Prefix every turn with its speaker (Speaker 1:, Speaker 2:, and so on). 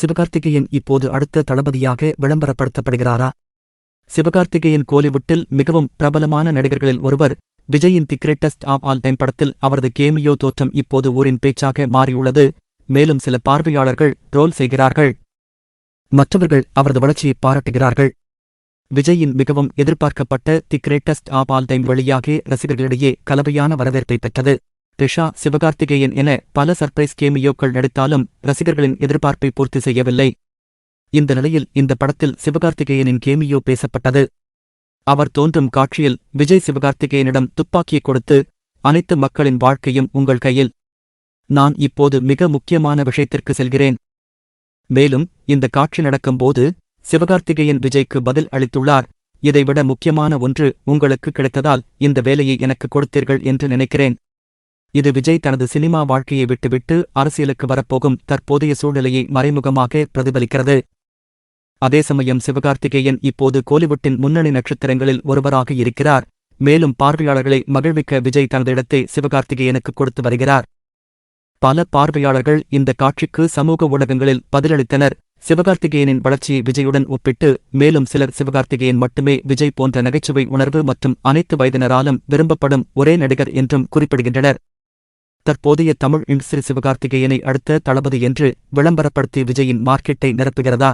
Speaker 1: சிவகார்த்திகேயன் இப்போது அடுத்த தளபதியாக விளம்பரப்படுத்தப்படுகிறாரா? சிவகார்த்திகேயன் கோலிவுட்டில் மிகவும் பிரபலமான நடிகர்களில் ஒருவர் விஜயின் the greatest of all time படத்தில் அவரது கேமியோ தோற்றம் இப்போது ஊரின் பேச்சாக மாறியுள்ளது. மேலும் சில பார்வையாளர்கள் ட்ரோல் செய்கிறார்கள். மற்றவர்கள் அவரது வளர்ச்சியை பாராட்டுகிறார்கள். விஜயின் மிகவும் எதிர்பார்க்கப்பட்ட the greatest of all time வழியாக ரசிகர்களிடையே கலவையான வரவேற்பை பெற்றது. திஷா சிவகார்த்திகேயன் என பல சர்ப்ரைஸ் கேமியோக்கள் நடித்தாலும் ரசிகர்களின் எதிர்பார்ப்பை பூர்த்தி செய்யவில்லை. இந்த நிலையில் இந்த படத்தில் சிவகார்த்திகேயனின் கேமியோ பேசப்பட்டது. அவர் தோன்றும் காட்சியில் விஜய் சிவகார்த்திகேயனிடம் துப்பாக்கியை கொடுத்து அனைத்து மக்களின் வாழ்க்கையும் உங்கள் கையில். நான் இப்போது மிக முக்கியமான விஷயத்திற்கு செல்கிறேன். மேலும் இந்த காட்சி நடக்கும்போது சிவகார்த்திகேயன் விஜய்க்கு பதில் அளித்துள்ளார். இதைவிட முக்கியமான ஒன்று உங்களுக்கு கிடைத்ததால் இந்த வேலையை எனக்கு கொடுத்தீர்கள் என்று நினைக்கிறேன். இது விஜய் தனது சினிமா வாழ்க்கையை விட்டுவிட்டு அரசியலுக்கு வரப்போகும் தற்போதைய சூழ்நிலையை மறைமுகமாக பிரதிபலிக்கிறது. அதே சமயம் சிவகார்த்திகேயன் இப்போது கோலிவுட்டின் முன்னணி நட்சத்திரங்களில் ஒருவராக இருக்கிறார். மேலும் பார்வையாளர்களை மகிழ்விக்க விஜய் தனது இடத்தை சிவகார்த்திகேயனுக்கு கொடுத்து வருகிறார். பல பார்வையாளர்கள் இந்த காட்சிக்கு சமூக ஊடகங்களில் பதிலளித்தனர். சிவகார்த்திகேயனின் வளர்ச்சியை விஜயுடன் ஒப்பிட்டு மேலும் சிலர் சிவகார்த்திகேயன் மட்டுமே விஜய் போன்ற நகைச்சுவை உணர்வு மற்றும் அனைத்து வயதினராலும் விரும்பப்படும் ஒரே நடிகர் என்றும் குறிப்பிடுகின்றனர். தற்போதைய தமிழ் இண்டஸ்ட்ரி சிவகார்த்திகேயனை அடுத்த தளபதி என்று விளம்பரப்படுத்தி விஜயின் மார்க்கெட்டை நிரப்புகிறதா?